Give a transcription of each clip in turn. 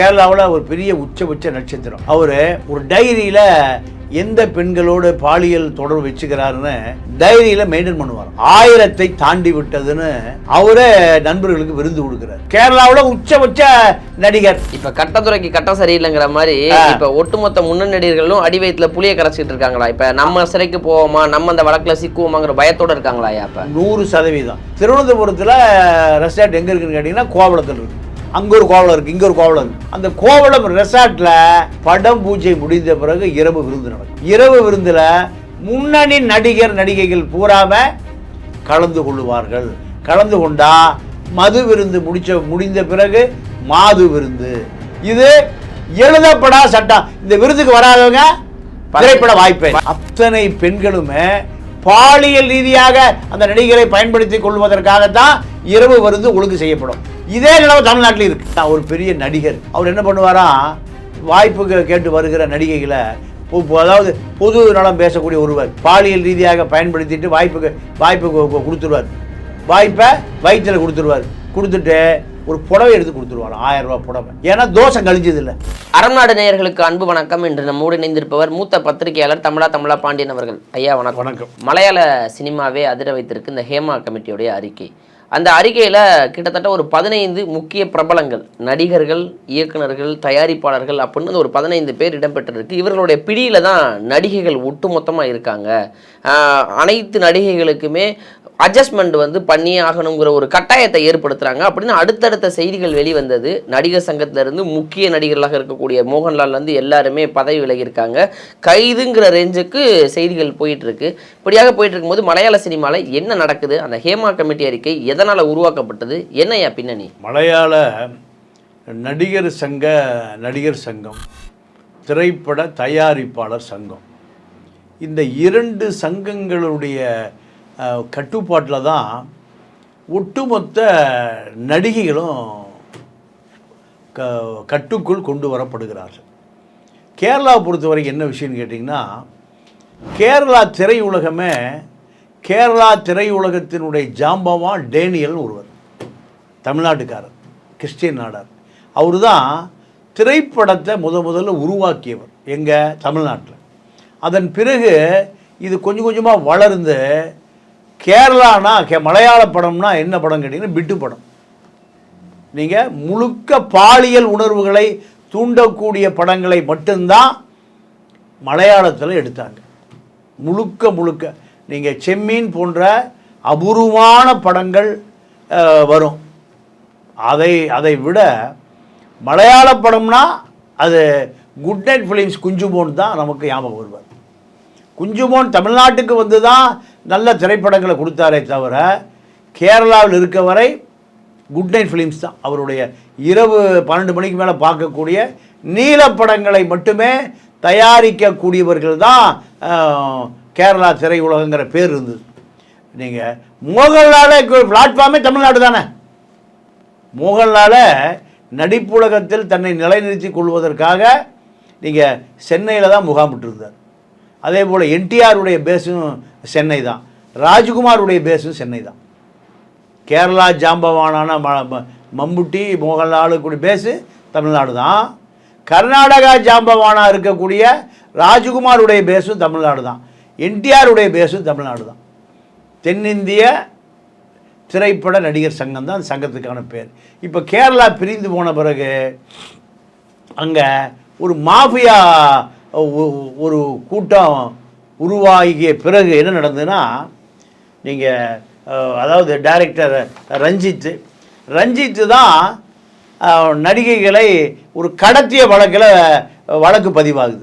கேரளாவில் ஒரு பெரிய உச்சபட்ச நட்சத்திரம். அவர் ஒரு டைரியில் எந்த பெண்களோடு பாலியல் தொடர்பு வச்சுக்கிறாருன்னு டைரியில மெயின்டைன் பண்ணுவார் ஆயிரத்தை தாண்டி விட்டதுன்னு அவரே நண்பர்களுக்கு விருந்து கொடுக்கிறார். கேரளாவில் உச்சபட்ச நடிகர். இப்ப கட்டத்துறைக்கு கட்டம் சரியில்லைங்கிற மாதிரி இப்ப ஒட்டுமொத்த முன்னணி நடிகர்களும் அடி வயிற்றுல புளிய கரைச்சிட்டு இருக்காங்களா? இப்ப நம்ம சிறைக்கு போவோமா? நம்ம அந்த வழக்குல சிக்குவோமாங்கிற பயத்தோட இருக்காங்களா அப்ப? நூறு சதவீதம். திருவனந்தபுரத்தில் ரெசார்ட் எங்கே இருக்குன்னு கேட்டிங்கன்னா கோவளத்தில் இருக்கு. அங்கே ஒரு கோவளம் இருக்குது இங்கே ஒரு கோவளம் இருக்குது அந்த கோவளம் ரெசார்ட்டில் படம் பூஜை முடிந்த பிறகு இரவு விருந்து நடக்கும். இரவு விருந்தில் முன்னணி நடிகர் நடிகைகள் பூராம கலந்து கொள்ளுவார்கள். கலந்து கொண்டா மது விருந்து முடிச்ச முடிந்த பிறகு மாது விருந்து. இது எழுதப்படா சட்டம். இந்த விருதுக்கு வராதவங்க திரைப்பட வாய்ப்பே அத்தனை பெண்களுமே பாலியல் ரீதியாக அந்த நடிகரை பயன்படுத்தி கொள்வதற்காகத்தான் இரவு விருந்து ஒழுங்கு செய்யப்படும். இதே நிலவு தமிழ்நாட்டில் இருக்கு. நான் ஒரு பெரிய நடிகர். அவர் என்ன பண்ணுவாராம் வாய்ப்புக்கு கேட்டு வருகிற நடிகைகளை அதாவது பொது நலம் பேசக்கூடிய ஒருவர் பாலியல் ரீதியாக பயன்படுத்திட்டு வாய்ப்புக்கு வாய்ப்பு கொடுத்துருவார். வாய்ப்பை வயிற்றில் கொடுத்துருவார். கொடுத்துட்டு ஒரு புடவை எடுத்து கொடுத்துருவார். ஆயிரம் ரூபாய் புடவை. ஏன்னா தோஷம் கழிஞ்சது இல்லை அறம்நாடு நேயர்களுக்கு அன்பு வணக்கம். என்று நம்மோடு இணைந்திருப்பவர் மூத்த பத்திரிகையாளர் தமிழா தமிழா பாண்டியன் அவர்கள். ஐயா வணக்கம். வணக்கம். மலையாள சினிமாவே அதிர வைத்திருக்கு இந்த ஹேமா கமிட்டியுடைய அறிக்கை. அந்த அறிக்கையில் கிட்டத்தட்ட ஒரு பதினைந்து முக்கிய பிரபலங்கள் நடிகர்கள் இயக்குனர்கள் தயாரிப்பாளர்கள் அப்படின்னு ஒரு பதினைந்து பேர் இடம்பெற்றிருக்கு. இவர்களுடைய பிடியில் தான் நடிகைகள் ஒட்டுமொத்தமாக இருக்காங்க. அனைத்து நடிகைகளுக்குமே அட்ஜஸ்ட்மெண்ட் வந்து பண்ணியே ஆகணுங்கிற ஒரு கட்டாயத்தை ஏற்படுத்துகிறாங்க அப்படின்னு அடுத்தடுத்த செய்திகள் வெளிவந்தது. நடிகர் சங்கத்திலேருந்து முக்கிய நடிகர்களாக இருக்கக்கூடிய மோகன்லால்லேருந்து எல்லாருமே பதவி விலகியிருக்காங்க. கைதுங்கிற ரேஞ்சுக்கு செய்திகள் போயிட்டுருக்கு இப்படியாக போயிட்டு இருக்கும்போது மலையாள சினிமாவில் என்ன நடக்குது? அந்த ஹேமா கமிட்டி அறிக்கை எதனால் உருவாக்கப்பட்டது? என்னையா பின்னணி? மலையாள நடிகர் சங்க நடிகர் சங்கம் திரைப்பட தயாரிப்பாளர் சங்கம். இந்த இரண்டு சங்கங்களுடைய கட்டுப்பாட்டில் தான் ஒட்டுமொத்த நடிகைகளும் க கட்டுக்குள் கொண்டு வரப்படுகிறார்கள். கேரளாவை பொறுத்தவரைக்கும் என்ன விஷயம்னு கேட்டிங்கன்னா கேரளா திரையுலகமே கேரளா திரையுலகத்தினுடைய ஜாம்பவான் டேனியல்னு ஒருவர் தமிழ்நாட்டுக்காரர் கிறிஸ்டியன் நாடார். அவர் தான் திரைப்படத்தை முத முதல்ல உருவாக்கியவர் எங்கள் தமிழ்நாட்டில். அதன் பிறகு இது கொஞ்சம் கொஞ்சமாக வளர்ந்து கேரளானா கே மலையாள படம்னா என்ன படம் கேட்டிங்கன்னா பிட்டு படம். நீங்கள் முழுக்க பாலியல் உணர்வுகளை தூண்டக்கூடிய படங்களை மட்டும்தான் மலையாளத்தில் எடுத்தாங்க. முழுக்க முழுக்க. நீங்கள் செம்மீன் போன்ற அபூர்வமான படங்கள் வரும். அதை அதை விட மலையாள படம்னா அது குட் நைட் ஃபிலிம்ஸ் குஞ்சுமோன் தான் நமக்கு ஞாபகம் வருவார். குஞ்சுமோன் தமிழ்நாட்டுக்கு வந்து தான் நல்ல திரைப்படங்களை கொடுத்தாரே தவிர கேரளாவில் இருக்க வரை குட் நைட் ஃபிலிம்ஸ் தான். அவருடைய இரவு பன்னெண்டு மணிக்கு மேலே பார்க்கக்கூடிய நீலப்படங்களை மட்டுமே தயாரிக்கக்கூடியவர்கள் தான் கேரளா கேரளா திரையுலகங்கிற பேர் இருந்தது. நீங்கள் மோகன்லால பிளாட்ஃபார்மே தமிழ்நாடு தானே. மோகன்லால நடிப்புலகத்தில் தன்னை நிலைநிறுத்தி கொள்வதற்காக நீங்கள் சென்னையில் தான் முகாமிட்டிருந்தார் அதே போல் என்டிஆருடைய பேஸும் சென்னை தான். ராஜ்குமாருடைய பேஸும் சென்னை தான். கேரளா ஜாம்பவானான ம- ம- மம்முட்டி மோகன்லாலுக்குடைய பேஸு தமிழ்நாடு தான். கர்நாடகா ஜாம்பவானா இருக்கக்கூடிய ராஜ்குமாருடைய பேஸும் தமிழ்நாடு தான். என்டிஆருடைய பேஸும் தமிழ்நாடு தான். தென்னிந்திய திரைப்பட நடிகர் சங்கம் தான் அந்த சங்கத்துக்கான பேர். இப்போ கேரளா பிரிந்து போன பிறகு அங்கே ஒரு மாஃபியா ஒ- ஒரு கூட்டம் உருவாகிய பிறகு என்ன நடந்ததுன்னா நீங்கள் அதாவது டைரக்டர் ரஞ்சித்து ரஞ்சித்து தான் நடிகைகளை ஒரு கடத்திய வழக்கில் வழக்கு பதிவாகுது.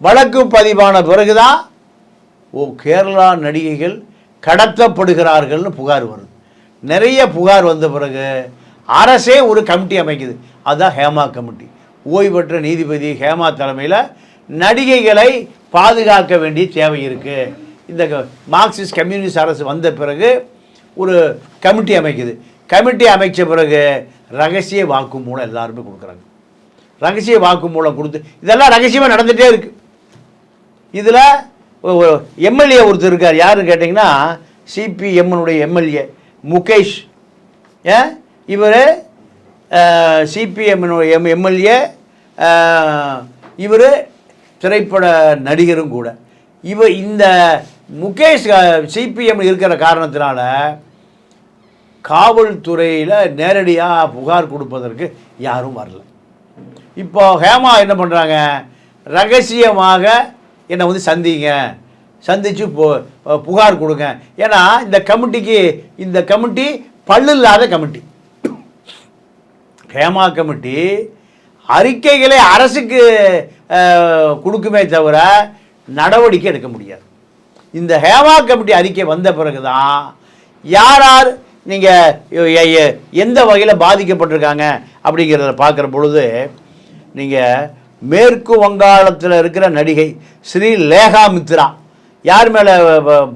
வழக்கு பதிவான பிறகு தான் ஓ கேரளா நடிகைகள் கடத்தப்படுகிறார்கள்னு புகார் வருது. நிறைய புகார் வந்த பிறகு அரசே ஒரு கமிட்டி அமைக்குது. அதுதான் ஹேமா கமிட்டி. ஓய்வு பெற்ற நீதிபதி ஹேமா தலைமையில் நடிகைகளை பாதுகாக்க வேண்டிய தேவை இருக்குது இந்த க- மார்க்சிஸ்ட் கம்யூனிஸ்ட் அரசு வந்த பிறகு ஒரு கமிட்டி அமைக்குது. கமிட்டி அமைச்ச பிறகு ரகசிய வாக்குமூலம் எல்லாருமே கொடுக்குறாங்க. ரகசிய வாக்குமூலம் கொடுத்து இதெல்லாம் ரகசியமாக நடந்துகிட்டே இருக்குது இதில் எம்எல்ஏ ஒருத்தர் இருக்கார். யாருன்னு கேட்டிங்கன்னா சிபிஎம்னுடைய எம்எல்ஏ முகேஷ். ஏன் இவர் சிபிஎம்னுடைய எம் எம்எல்ஏ இவர் திரைப்பட நடிகரும் கூட. இவ இந்த முகேஷ் சிபிஎம் இருக்கிற காரணத்தினால காவல்துறையில் நேரடியாக புகார் கொடுப்பதற்கு யாரும் வரல. இப்போ ஹேமா என்ன பண்ணுறாங்க ரகசியமாக என்னை வந்து சந்திங்க. சந்தித்து பு புகார் கொடுங்க. ஏன்னா இந்த கமிட்டிக்கு இந்த கமிட்டி பல்லு இல்லாத கமிட்டி. ஹேமா கமிட்டி அறிக்கைகளை அரசுக்கு கொடுக்குமே தவிர நடவடிக்கை எடுக்க முடியாது. இந்த ஹேமா கமிட்டி அறிக்கை வந்த பிறகு தான் யார் யார் நீங்கள் எந்த வகையில் பாதிக்கப்பட்டிருக்காங்க அப்படிங்கிறத பார்க்குற பொழுது நீங்கள் மேற்கு வங்காளத்தில் இருக்கிற நடிகை ஸ்ரீ லேகா மித்ரா. யார் மேலே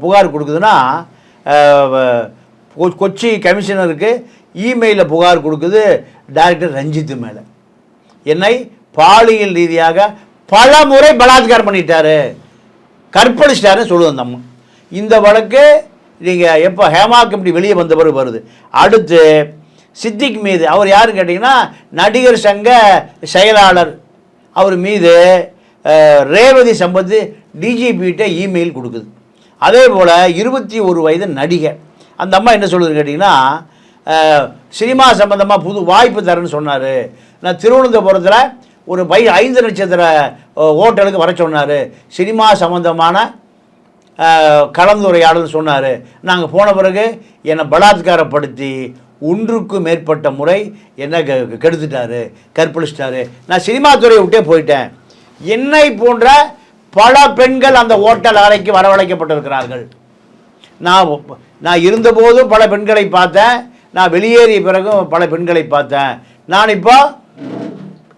புகார் கொடுக்குதுன்னா கொச்சி கமிஷனருக்கு இமெயிலில் புகார் கொடுக்குது டைரக்டர் ரஞ்சித் மேலே. என்னை பாலியல் ரீதியாக பல முறை பலாத்காரம் பண்ணிட்டாரு. கற்பழிச்சிட்டாருன்னு சொல்லுது அந்த அம்மா. இந்த வழக்கு நீங்கள் எப்போ ஹேமா கமிட்டி வெளியே வந்த பிறகு வருது. அடுத்து சித்திக் மீது அவர் யாருன்னு கேட்டிங்கன்னா நடிகர் சங்க செயலாளர் அவர் மீது ரேவதி சம்பத்து டிஜிபிகிட்ட இமெயில் கொடுக்குது. அதே போல் இருபத்தி ஒரு வயது நடிகை அந்த அம்மா என்ன சொல்லுதுன்னு கேட்டிங்கன்னா சினிமா சம்மந்தமாக புது வாய்ப்பு தரேன்னு சொன்னார். நான் திருவனந்தபுரத்தில் ஒரு பை ஐந்து நட்சத்திர ஹோட்டலுக்கு வர சொன்னார். சினிமா சம்மந்தமான கலந்துரையாடல் சொன்னார். நாங்கள் போன பிறகு என்னை பலாத்காரப்படுத்தி ஒன்றுக்கும் மேற்பட்ட முறை என்ன கெ- கெடுத்துட்டாரு கற்பழிச்சிட்டாரு. நான் சினிமா துறையை விட்டே போயிட்டேன். என்னை போன்ற பல பெண்கள் அந்த ஓட்டல் அறைக்கு வரவழைக்கப்பட்டிருக்கிறார்கள். நான் நான் இருந்தபோதும் பல பெண்களை பார்த்தேன். நான் வெளியேறிய பிறகும் பல பெண்களை பார்த்தேன். நான் இப்போ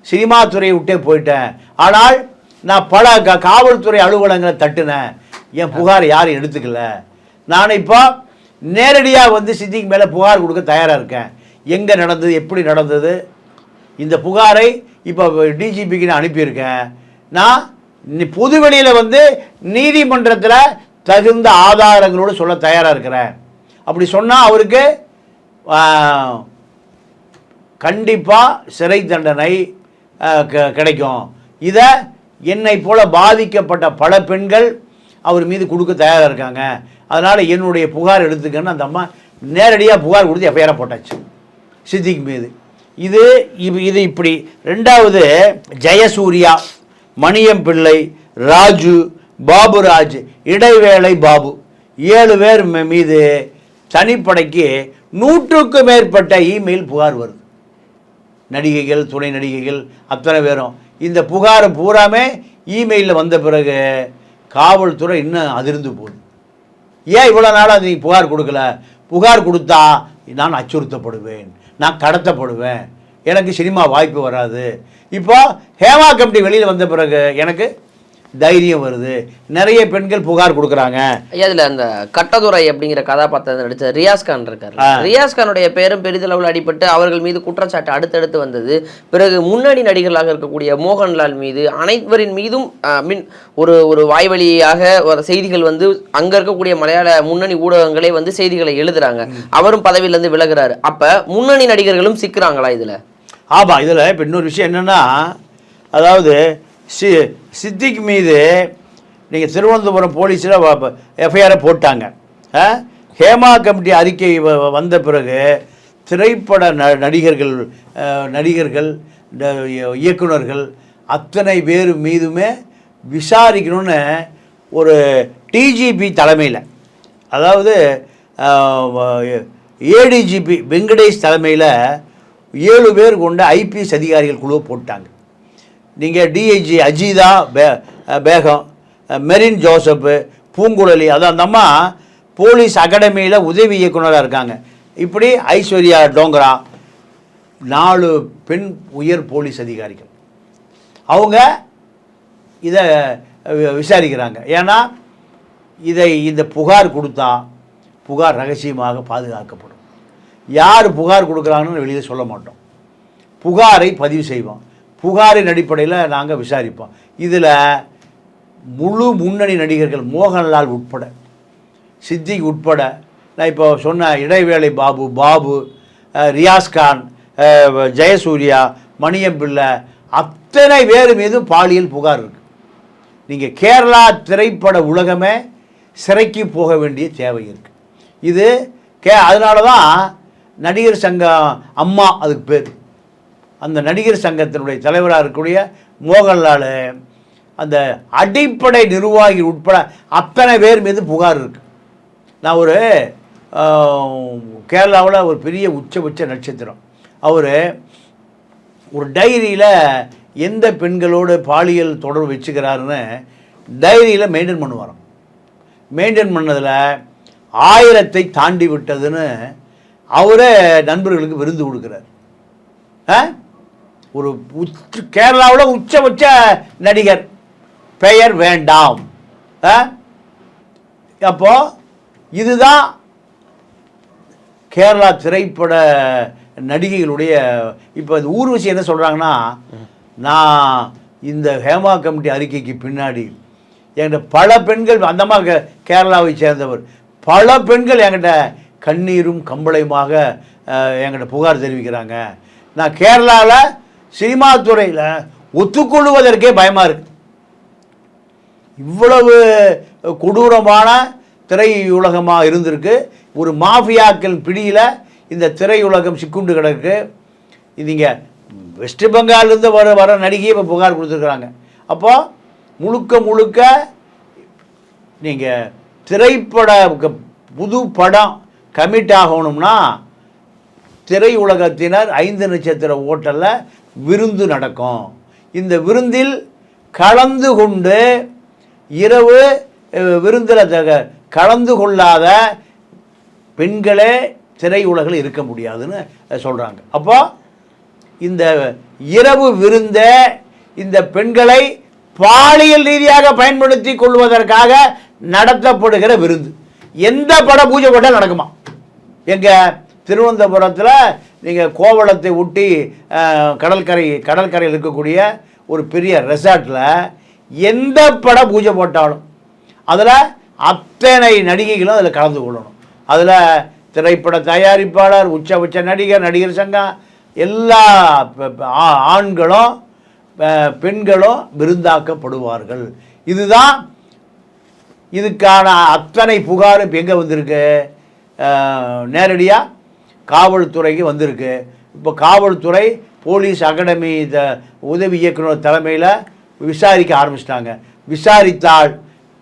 சினிமா துறையை விட்டே போயிட்டேன். ஆனால் நான் பல க காவல்துறை அலுவலகங்களை தட்டினேன். என் புகார் யாரும் எடுத்துக்கல. நான் இப்போ நேரடியாக வந்து சித்திக்கு மேலே புகார் கொடுக்க தயாராக இருக்கேன். எங்கே நடந்தது எப்படி நடந்தது? இந்த புகாரை இப்போ டிஜிபிக்கு நான் அனுப்பியிருக்கேன். நான் பொதுவெளியில் வந்து நீதிமன்றத்தில் தகுந்த ஆதாரங்களோடு சொல்ல தயாராக இருக்கிறேன். அப்படி சொன்னால் அவருக்கு கண்டிப்பாக சிறை தண்டனை க- கிடைக்கும். இதை என்னை போல பாதிக்கப்பட்ட பல பெண்கள் அவர் மீது கொடுக்க தயாராக இருக்காங்க. அதனால் என்னுடைய புகார் எடுத்துக்கன்னு அந்த அம்மா நேரடியாக புகார் கொடுத்து எஃப்ஐஆர் போட்டாச்சு. சித்திக் மீது. இது இது இது இப்படி. ரெண்டாவது ஜெயசூர்யா மணியம் பிள்ளை ராஜு பாபுராஜ் இடைவேளை பாபு. ஏழு பேர் மீது தனிப்படைக்கு நூற்றுக்கும் மேற்பட்ட இமெயில் புகார் வருது. நடிகைகள் துணை நடிகைகள் அத்தனை பேரும். இந்த புகார் பூராமே இமெயிலில் வந்த பிறகு காவல்துறை இன்னும் அதிர்ந்து போகுது. ஏன் இவ்வளோ நாளாக நீ புகார் கொடுக்கல? புகார் கொடுத்தா நான் அச்சுறுத்தப்படுவேன் நான் கடத்தப்படுவேன். எனக்கு சினிமா வாய்ப்பு வராது. இப்போ ஹேமா கமிட்டி வெளியில் வந்த பிறகு எனக்கு தைரியம் வருது. நிறைய பெண்கள் புகார் கொடுக்குறாங்க. இதுல அந்த கட்டதுரை அப்படிங்கிற கதாபாத்திரத்தை நடிச்ச ரியாஸ் கான் இருக்காரு ஆ. ரியாஸ் கானுடைய பேரும் பெரிதளவில் அடிபட்டு அவர்கள் மீது குற்றச்சாட்டு அடுத்தடுத்து வந்தது. பிறகு முன்னணி நடிகர்களாக இருக்கக்கூடிய மோகன்லால் மீது அனைவரின் மீதும் மீன் ஒரு ஒரு வாய்வழியாக ஒரு செய்திகள் வந்து அங்க இருக்கக்கூடிய மலையாள முன்னணி ஊடகங்களே வந்து செய்திகளை எழுதுறாங்க. அவரும் பதவியிலிருந்து விலகுறாரு. அப்ப முன்னணி நடிகர்களும் சிக்குறாங்களா இதுல? ஆமாம் இதில் இப்போ இன்னொரு விஷயம் என்னென்னா அதாவது சி சித்திக் மீது நீங்கள் திருவனந்தபுரம் போலீஸில் எஃப்ஐஆரை போட்டாங்க. ஹேமா கமிட்டி அறிக்கை வ- வந்த பிறகு திரைப்பட ந நடிகர்கள் நடிகர்கள் இந்த இயக்குனர்கள் அத்தனை பேர் மீதுமே விசாரிக்கணும்னு ஒரு டிஜிபி தலைமையில் அதாவது ஏடிஜிபி வெங்கடேஷ் தலைமையில் ஏழு பேர் கொண்ட ஐபிஎஸ் அதிகாரிகள் குழுவை போட்டாங்க. நீங்கள் டிஐஜி அஜிதா பே பேகம் மெரின் ஜோசப்பு பூங்குழலி அதான் அந்த அம்மா போலீஸ் அகாடமியில் உதவி இயக்குனராக இருக்காங்க. இப்படி ஐஸ்வர்யா டோங்கரா நாலு பெண் உயர் போலீஸ் அதிகாரிகள். அவங்க இதை வி- விசாரிக்கிறாங்க. ஏன்னா இதை இந்த புகார் கொடுத்தா புகார் ரகசியமாக பாதுகாக்கப்படும். யார் புகார் கொடுக்குறாங்கன்னு வெளியில் சொல்ல மாட்டோம். புகாரை பதிவு செய்வோம். புகாரின் அடிப்படையில் நாங்கள் விசாரிப்போம். இதில் முழு முன்னணி நடிகர்கள் மோகன்லால் உட்பட சித்திக் உட்பட நான் இப்போ சொன்ன இடைவேளை பாபு பாபு ரியாஸ்கான் ஜெயசூர்யா மணியம்பிள்ளை அத்தனை பேர் மீதும் பாலியல் புகார் இருக்குது நீங்கள் கேரளா திரைப்பட உலகமே சிறைக்கு போக வேண்டிய தேவை இருக்குது இது கே அதனால தான் நடிகர் சங்கம் அம்மா அதுக்கு பேர். அந்த நடிகர் சங்கத்தினுடைய தலைவராக இருக்கக்கூடிய மோகன்லால் அந்த அடிப்படை நிர்வாகி உட்பட அத்தனை பேர் மீது புகார் இருக்குது நான் ஒரு கேரளாவில் ஒரு பெரிய உச்சபட்ச நட்சத்திரம். அவர் ஒரு டைரியில் எந்த பெண்களோடு பாலியல் தொடர்பு வச்சுக்கிறாருன்னு டைரியில் மெயின்டைன் பண்ணுவாராம். மெயின்டைன் பண்ணதில் ஆயிரத்தை தாண்டி விட்டதுன்னு அவரே நண்பர்களுக்கு விருந்து கொடுக்குறார். ஆ? ஒரு உச்ச கேரளாவில் உச்சபட்ச நடிகர். பெயர் வேண்டாம். அப்போது அப்போ இதுதான் கேரளா திரைப்பட நடிகைகளுடைய இப்போ அது ஊர்வசி என்ன சொல்கிறாங்கன்னா நான் இந்த ஹேமா கமிட்டி அறிக்கைக்கு பின்னாடி என்கிட்ட பல பெண்கள் அந்த கேரளாவை சேர்ந்தவர் பல பெண்கள் என்கிட்ட கண்ணீரும் கம்பளையுமாக என்கிட்ட புகார் தெரிவிக்கிறாங்க. நான் கேரளாவில் சினிமா துறையில் ஒத்துக்கொள்வதற்கே பயமாக இருக்கு இவ்வளவு கொடூரமான திரையுலகமாக இருந்திருக்கு. ஒரு மாஃபியாக்கள் பிடியில் இந்த திரையுலகம் சிக்குண்டு கிடக்கு. நீங்கள் வெஸ்ட் பெங்கால்லேருந்து வர வர நடிகையை இப்போ புகார் கொடுத்துருக்குறாங்க. அப்போ முழுக்க முழுக்க நீங்கள் திரைப்பட புது படம் கமிட் ஆகணும்னா திரையுலகத்தினர் ஐந்து நட்சத்திர ஓட்டலில் விருந்து நடக்கும். இந்த விருந்தில் கலந்து கொண்டு இரவு விருந்தில் கலந்து கொள்ளாத பெண்களே திரையுலகில் இருக்க முடியாதுன்னு சொல்கிறாங்க அப்போ இந்த இரவு விருந்த இந்த பெண்களை பாலியல் ரீதியாக பயன்படுத்தி கொள்வதற்காக நடத்தப்படுகிற விருந்து. எந்த பட பூஜை போட்டால் நடக்குமா? எங்கள் திருவனந்தபுரத்தில் நீங்கள் கோவளத்தை ஒட்டி கடற்கரை கடற்கரையில் இருக்கக்கூடிய ஒரு பெரிய ரெசார்ட்டில் எந்த பட பூஜை போட்டாலும் அதில் அத்தனை நடிகைகளும் அதில் கலந்து கொள்ளணும். அதில் திரைப்பட தயாரிப்பாளர் உச்சபட்ச நடிகர் நடிகர் சங்கம் எல்லா ஆண்களும் பெண்களும் விருந்தாக்கப்படுவார்கள். இதுதான் இதுக்கான அத்தனை புகார் இப்போ எங்கே வந்திருக்கு? நேரடியாக காவல்துறைக்கு வந்திருக்கு. இப்போ காவல்துறை போலீஸ் அகாடமி த உதவி இயக்குனர் தலைமையில் விசாரிக்க ஆரம்பிச்சிட்டாங்க. விசாரித்தால்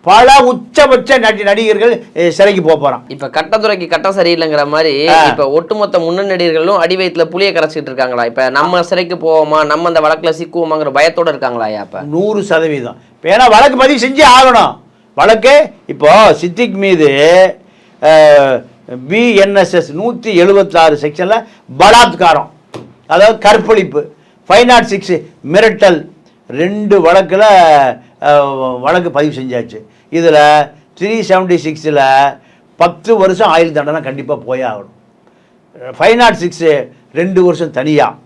பல உச்சபட்ச நடி நடிகர்கள் சிறைக்கு போக போகிறான் இப்ப கட்டத்துறைக்கு கட்டம் சரியில்லைங்கிற மாதிரி. இப்ப ஒட்டுமொத்த முன்னணி நடிகர்களும் அடி வயித்துல புளிய கரைச்சிட்டு இருக்காங்களா? இப்ப நம்ம சிறைக்கு போவோமா? நம்ம அந்த வழக்குல சிக்குவோமாங்கிற பயத்தோட இருக்காங்களா அப்ப? நூறு சதவீதம். இப்போ ஏன்னா வழக்கு பதிவு செஞ்சே ஆகணும். வழக்கு இப்போ சித்திக் மீது பிஎன்எஸ்எஸ் நூற்றி எழுபத்தாறு செக்ஷனில் பலாத்காரம். அதாவது கற்பழிப்பு. ஃபைவ் நாட் சிக்ஸ் மிரட்டல். ரெண்டு வழக்கில் வழக்கு பதிவு செஞ்சாச்சு. இதில் த்ரீ செவன்ட்டி சிக்ஸில் பத்து வருஷம் ஆயுள் தண்டனை கண்டிப்பாக போயே ஆகணும். ஃபைவ் நாட் சிக்ஸு ரெண்டு வருஷம் தனியாக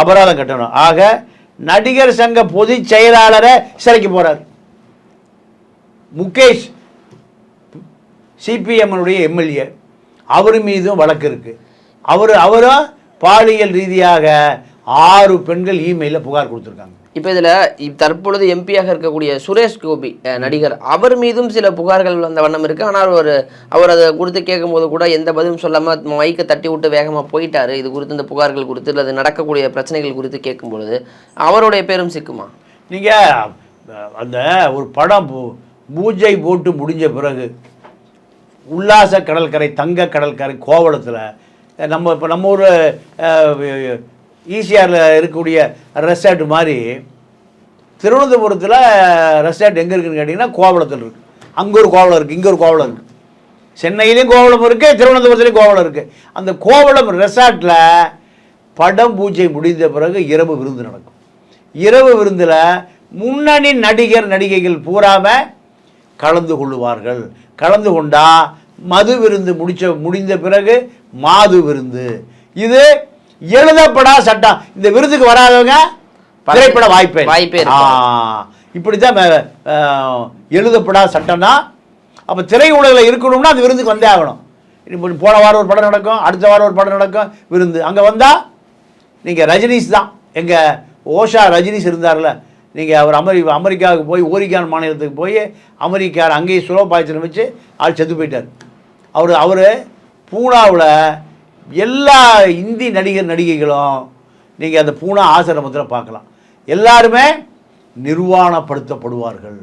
அபராதம் கட்டணும். ஆக நடிகர் சங்க பொதுச் செயலாளரை சிறைக்கு போகிறார் முகேஷ் சிபிஎம்னுடைய எம்எல்ஏ அவர் மீதும் வழக்கு இருக்கு. அவர் அவரும் பாலியல் ரீதியாக ஆறு பெண்கள் இமெயிலில் புகார் கொடுத்துருக்காங்க. இப்ப இதுல தற்பொழுது எம்பியாக இருக்கக்கூடிய சுரேஷ் கோபி நடிகர் அவர் மீதும் சில புகார்கள் வந்த வண்ணம் இருக்கு. ஆனால் ஒரு அவர் அதை குறித்து கேட்கும்போது கூட எந்த பதிலும் சொல்லாம மைக்கை தட்டி விட்டு வேகமா போயிட்டாரு. இது குறித்து இந்த புகார்கள் குறித்து அல்லது நடக்கக்கூடிய பிரச்சனைகள் குறித்து கேட்கும் பொழுது அவருடைய பேரும் சிக்குமா? நீங்கள் அந்த ஒரு படம் பூ- பூஜை போட்டு முடிஞ்ச பிறகு உல்லாச கடற்கரை தங்க கடற்கரை கோவளத்தில் நம்ம இப்போ நம்ம ஊர் ஈசிஆரில் இருக்கக்கூடிய ரெசார்ட் மாதிரி திருவனந்தபுரத்தில் ரெசார்ட் எங்கே இருக்குன்னு கேட்டிங்கன்னா கோவளத்தில் இருக்குது அங்கே ஒரு கோவளம் இருக்குது இங்கே ஒரு கோவளம் இருக்குது சென்னையிலையும் கோவளம் இருக்குது திருவனந்தபுரத்துலேயும் கோவளம் இருக்குது அந்த கோவளம் ரெசார்ட்டில் படம் பூஜை முடிந்த பிறகு இரவு விருந்து நடக்கும். இரவு விருந்தில் முன்னணி நடிகர் நடிகைகள் பூராம கலந்து கொள்ளுவார்கள். கலந்து கொண்டா மது விருந்து முடிச்ச முடிந்த பிறகு மாது விருந்து. இது எழுதப்படா சட்டம். இந்த விருதுக்கு வராதவங்க திரைப்பட வாய்ப்பே. வாய்ப்பே ம- ஆஹ், எழுதப்படா சட்டம்னா அப்போ திரையுலகில் இருக்கணும்னா அந்த விருந்துக்கு வந்தே ஆகணும். போன வாரம் ஒரு படம் நடக்கும் அடுத்த வாரம் ஒரு படம் நடக்கும் விருந்து. அங்கே வந்தால் நீங்கள் ரஜினிஸ் தான். எங்கள் ஓஷா ரஜினிஸ் இருந்தார்ல நீங்கள் அவர் அமெரி அமெரிக்காவுக்கு போய் ஓரிகான் மாநிலத்துக்கு போய் அமெரிக்கார் அங்கேயே சுலோ பாய்ச்சல் வச்சு ஆள் செத்து போயிட்டார். அவர் அவர் பூனாவில் எல்லா இந்தி நடிகர் நடிகைகளும் நீங்கள் அந்த பூனா ஆசிரமத்தில் பார்க்கலாம். எல்லாருமே நிர்வாணப்படுத்தப்படுவார்கள்.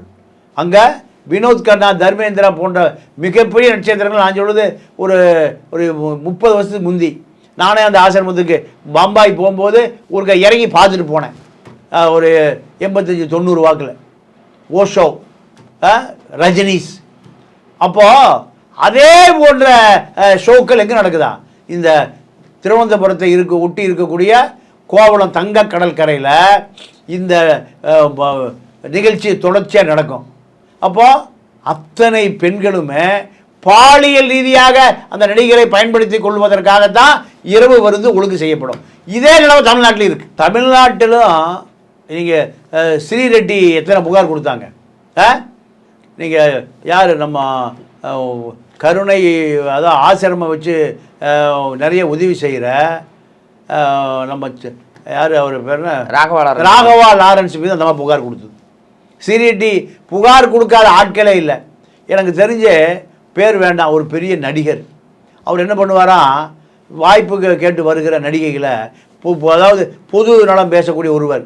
அங்கே வினோத் கண்ணா தர்மேந்திரா போன்ற மிகப்பெரிய நட்சத்திரங்கள் நான் சொல்லுது ஒரு ஒரு மு- முப்பது வருஷத்துக்கு முந்தி. நானே அந்த ஆசிரமத்துக்கு பம்பாய் போகும்போது ஒரு இறங்கி பார்த்துட்டு போனேன். ஒரு எண்பத்தஞ்சு தொண்ணூறு வாக்கில். ஓஷோ ரஜினிஸ். அப்போது அதே போன்ற ஷோக்கள் எங்கே நடக்குதா? இந்த திருவனந்தபுரத்தை இருக்க ஒட்டி இருக்கக்கூடிய கோவளம் தங்க கடற்கரையில் இந்த நிகழ்ச்சி தொடர்ச்சியாக நடக்கும். அப்போது அத்தனை பெண்களுமே பாலியல் ரீதியாக அந்த நடிகரை பயன்படுத்தி கொள்வதற்காகத்தான் இரவு விருந்து ஒழுங்கு செய்யப்படும். இதே நிலவு தமிழ்நாட்டில் இருக்குது தமிழ்நாட்டிலும் நீங்கள் ஸ்ரீரெட்டி எத்தனை புகார் கொடுத்தாங்க? ஆ நீங்கள் யார் நம்ம கருணை அதான் ஆசிரமம் வச்சு நிறைய உதவி செய்கிற நம்ம யார் அவர் பேர் ராகவாளா ராகவா லாரன்ஸ். மீது அந்த மாதிரி புகார் கொடுத்தது. சிரிட்டி புகார் கொடுக்காத ஆட்களே இல்லை. எனக்கு தெரிஞ்ச பேர் வேண்டாம் ஒரு பெரிய நடிகர். அவர் என்ன பண்ணுவாராம் வாய்ப்புக்கு கேட்டு வருகிற நடிகைகளை அதாவது பொது நலம் பேசக்கூடிய ஒருவர்.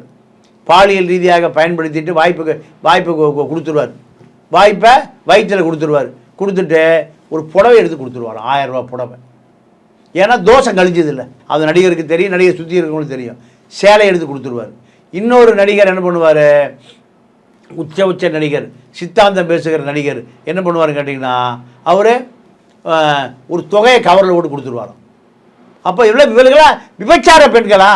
பாலியல் ரீதியாக பயன்படுத்திட்டு வாய்ப்புக்கு வாய்ப்பு கொடுத்துருவார். வாய்ப்பை வயிற்றில் கொடுத்துருவார். கொடுத்துட்டு ஒரு புடவை எடுத்து கொடுத்துருவார். ஆயிரம் ரூபாய் புடவை. ஏன்னா தோஷம் கழிஞ்சதில்லை. அது நடிகருக்கு தெரியும் நடிகர் சுற்றி இருக்கவங்களுக்கு தெரியும். சேலை எடுத்து கொடுத்துருவார். இன்னொரு நடிகர் என்ன பண்ணுவார்? உச்ச உச்ச நடிகர் சித்தாந்தம் பேசுகிற நடிகர் என்ன பண்ணுவாருன்னு கேட்டிங்கன்னா அவர் ஒரு தொகையை கவரில் போட்டு கொடுத்துருவாராம். அப்போ இவ்வளோ இவர்களா விபச்சார பெண்களா?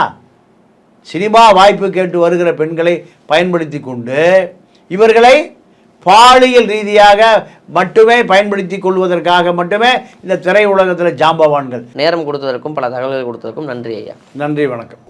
சினிமா வாய்ப்பு கேட்டு வருகிற பெண்களை பயன்படுத்தி கொண்டு இவர்களை பாலியல் ரீதியாக மட்டுமே பயன்படுத்தி கொள்வதற்காக மட்டுமே இந்த திரையுலகத்தில் ஜாம்பவான்கள். நேரம் கொடுத்ததற்கும் பல தகவல்கள் கொடுத்ததற்கும் நன்றி ஐயா. நன்றி வணக்கம்.